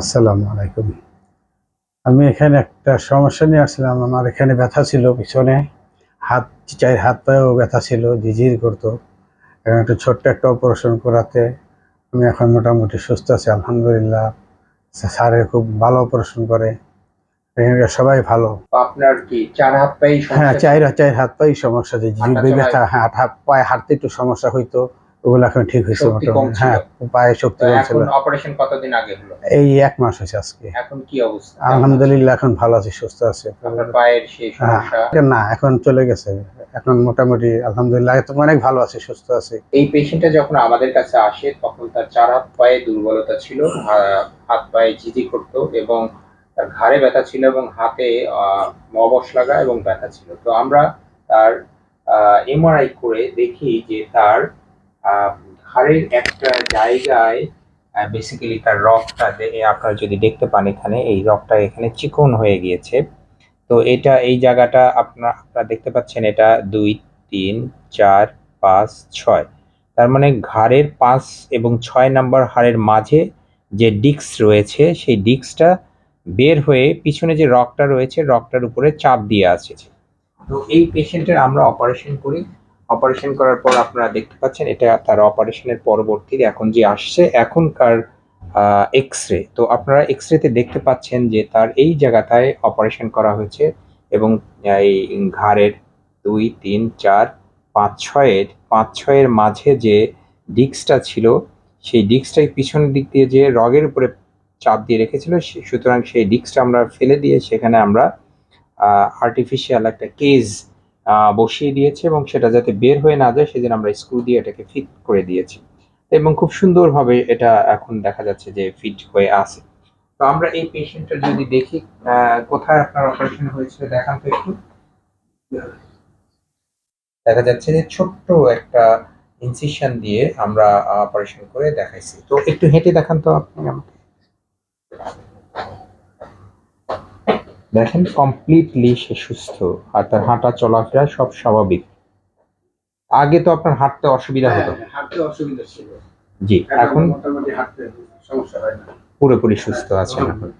আসসালামু আলাইকুম। আমি এখানে একটা সমস্যা নিয়ে আসলাম। আমার এখানে ব্যথা ছিল পিছনে। হাত চাই হাত পায়েও ব্যথা ছিল জিজির করতো। এখন একটা ছোট্ট একটা অপারেশন করাতে আমি এখন মোটামুটি সুস্থ আছি আলহামদুলিল্লাহ। স্যারে খুব ভালো অপারেশন করে। সবাই ভালো। আপনার কি চার হাত পাই হ্যাঁ চাইর চাইর হাত পাই সমস্যা যে চলায়- ব্যথা হ্যাঁ হাত পায়ে হাঁটতে একটু সমস্যা হইতো। ওগুলো এখন ঠিক হয়েছে। হ্যাঁ পায়ে শক্তি কম ছিল। অপারেশন কতদিন আগে হলো? এই এক মাস হয়েছে আজকে। এখন কি অবস্থা? আলহামদুলিল্লাহ এখন ভালো আছি সুস্থ আছে। আপনার পায়ের সেই হ্যাঁ, সমস্যা? না এখন চলে গেছে। এখন মোটামুটি আলহামদুলিল্লাহ এখন অনেক ভালো আছে সুস্থ আছে। এই পেশেন্টটা যখন আমাদের কাছে আসে তখন তার চার হাত পায়ে দুর্বলতা ছিল হাত পায়ে জিজি করতো এবং তার ঘাড়ে ব্যথা ছিল এবং হাতে মবস লাগা এবং ব্যথা ছিল। তো আমরা তার এমআরআই করে দেখি যে তার আহ, ঘাড়ের একটা জায়গায় বেসিক্যালি তার রকটা আপনারা যদি দেখতে পান এখানে এই রকটা এখানে চিকন হয়ে গিয়েছে। তো এটা এই জায়গাটা আপনার আপনারা দেখতে পাচ্ছেন এটা দুই তিন চার পাঁচ ছয়। তার মানে ঘাড়ের পাঁচ এবং ছয় নাম্বার হাড়ের মাঝে যে ডিক্স রয়েছে সেই ডিক্সটা বের হয়ে পিছনে যে রকটা রয়েছে রকটার উপরে চাপ দিয়ে আছে তো এই পেশেন্টের আমরা অপারেশন করি। অপারেশন করার পর আপনারা দেখতে পাচ্ছেন এটা তার অপারেশনের পরবর্তীতে এখন যে আসছে, এখনকার এক্স রে তো আপনারা এক্স রেতে দেখতে পাচ্ছেন যে তার এই জায়গাটায় অপারেশন করা হয়েছে এবং এই ঘাড়ের দুই, তিন, চার, পাঁচ, ছয়ের পাঁচ, ছয়ের মাঝে যে ডিস্কটা ছিল, সেই ডিস্কটাই পিছনের দিক দিয়ে যে রগের উপরে চাপ দিয়ে রেখেছিল সুতরাং সেই ডিস্কটা আমরা ফেলে দিয়ে সেখানে আমরা আর্টিফিশিয়াল একটা কেজ বসিয়ে দিয়েছি এবং সেটা যাতে বের হয়ে না যায় সেদিন আমরা স্ক্রু দিয়ে এটাকে ফিট করে দিয়েছি। এবং খুব সুন্দরভাবে এটা এখন দেখা যাচ্ছে যে ফিট হয়ে আছে। তো আমরা এই পেশেন্টটা যদি দেখি কোথায় আপনার অপারেশন হয়েছিল, দেখান তো একটু। দেখা যাচ্ছে যে ছোট্ট একটা ইনসিশন দিয়ে আমরা অপারেশন করে দেখাইছি। তো একটু হেঁটে দেখান তো আপনি আমাকে। দেখেন কমপ্লিটলি সে সুস্থ আর তার হাঁটা চলাফেরা সব স্বাভাবিক। আগে তো আপনার হাঁটতে অসুবিধা হতো। হ্যাঁ, হাঁটতে অসুবিধা ছিল। জি এখন মোটামুটি হাঁটতে সমস্যা হয় না। পুরোপুরি সুস্থ আছেন এখন।